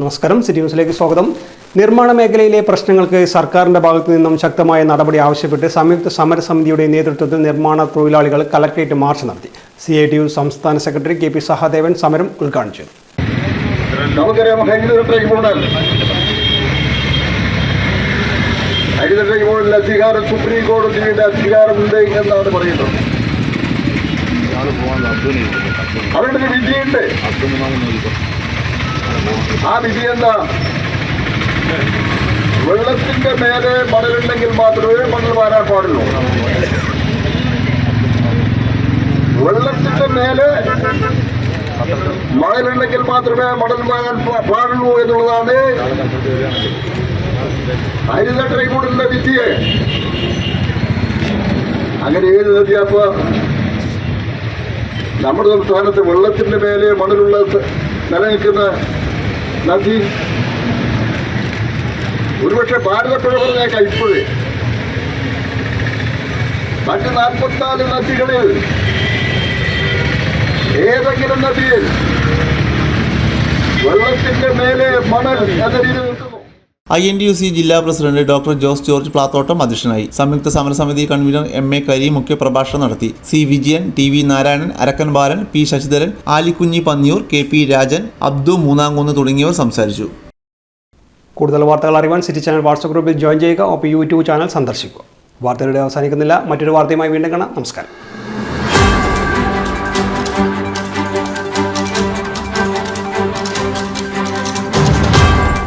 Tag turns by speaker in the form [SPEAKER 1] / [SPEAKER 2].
[SPEAKER 1] നമസ്കാരം. സിറ്റി ന്യൂസിലേക്ക് സ്വാഗതം. നിർമ്മാണ മേഖലയിലെ പ്രശ്നങ്ങൾക്ക് സർക്കാരിന്റെ ഭാഗത്തു നിന്നും ശക്തമായ നടപടി ആവശ്യപ്പെട്ട് സംയുക്ത സമരസമിതിയുടെ നേതൃത്വത്തിൽ നിർമ്മാണ തൊഴിലാളികൾ കലക്ട്രേറ്റ് മാർച്ച് നടത്തി. സി ഐ ടി യു സംസ്ഥാന സെക്രട്ടറി കെ പി സഹദേവൻ സമരം ഉദ്ഘാടനം ചെയ്തു.
[SPEAKER 2] അധികാരം സുപ്രീം കോടതിയുടെ അധികാരമുണ്ട് എന്നാണ് പറയുന്നത്. അവരുടെ വിധിയുണ്ട്. ആ വിധി എന്താ വെള്ളത്തിന്റെ മേലെ മണലുണ്ടെങ്കിൽ മാത്രമേ മണൽ വാരാൻ പാടുള്ളൂ. വെള്ളത്തിന്റെ മേലെ മണലുണ്ടെങ്കിൽ മാത്രമേ മണൽ വാങ്ങാൻ പാടുള്ളൂ എന്നുള്ളതാണ് ഹരിത ട്രൈബ്യൂണലിന്റെ വിധിയെ. അങ്ങനെ ഏത് നദിയാപ്പ നമ്മുടെ സംസ്ഥാനത്ത് വെള്ളത്തിന്റെ മേലെ മണലുള്ള നിലനിൽക്കുന്ന നദി. ഒരുപക്ഷെ ഭാരതപ്പുഴ പറഞ്ഞേക്കാം ഇപ്പോഴേ. മറ്റ് നാൽപ്പത്തിനാല് നദികളിൽ ഏതെങ്കിലും നദിയിൽ വെള്ളത്തിന്റെ മേലെ മണൽ എന്ന രീതി നിൽക്കുന്നു
[SPEAKER 3] I N T U C ജില്ലാ president doctor Jose George Plathottam അധ്യക്ഷനായി. സംയുക്ത സമരസമിതി കൺവീനർ എം എ കരീം മുഖ്യപ്രഭാഷണം നടത്തി. C Vijayan T V Narayanan Arakkan Balan P Sasidharan Alikunhi Panniyoor K P Rajan Abdu Moonamkunnu തുടങ്ങിയവർ സംസാരിച്ചു.
[SPEAKER 1] കൂടുതൽ വാർത്തകൾ അറിയാൻ സിറ്റി ചാനൽ വാട്സ്ആപ്പ് ഗ്രൂപ്പിൽ ജോയിൻ ചെയ്യുക. ഒപ്പം യൂട്യൂബ് ചാനൽ സന്ദർശിക്കുക. വാർത്തകളുടെ അവസാനിക്കുന്നില്ല. മറ്റൊരു വാർത്തയുമായി വീണ്ടും കാണാം. നമസ്കാരം.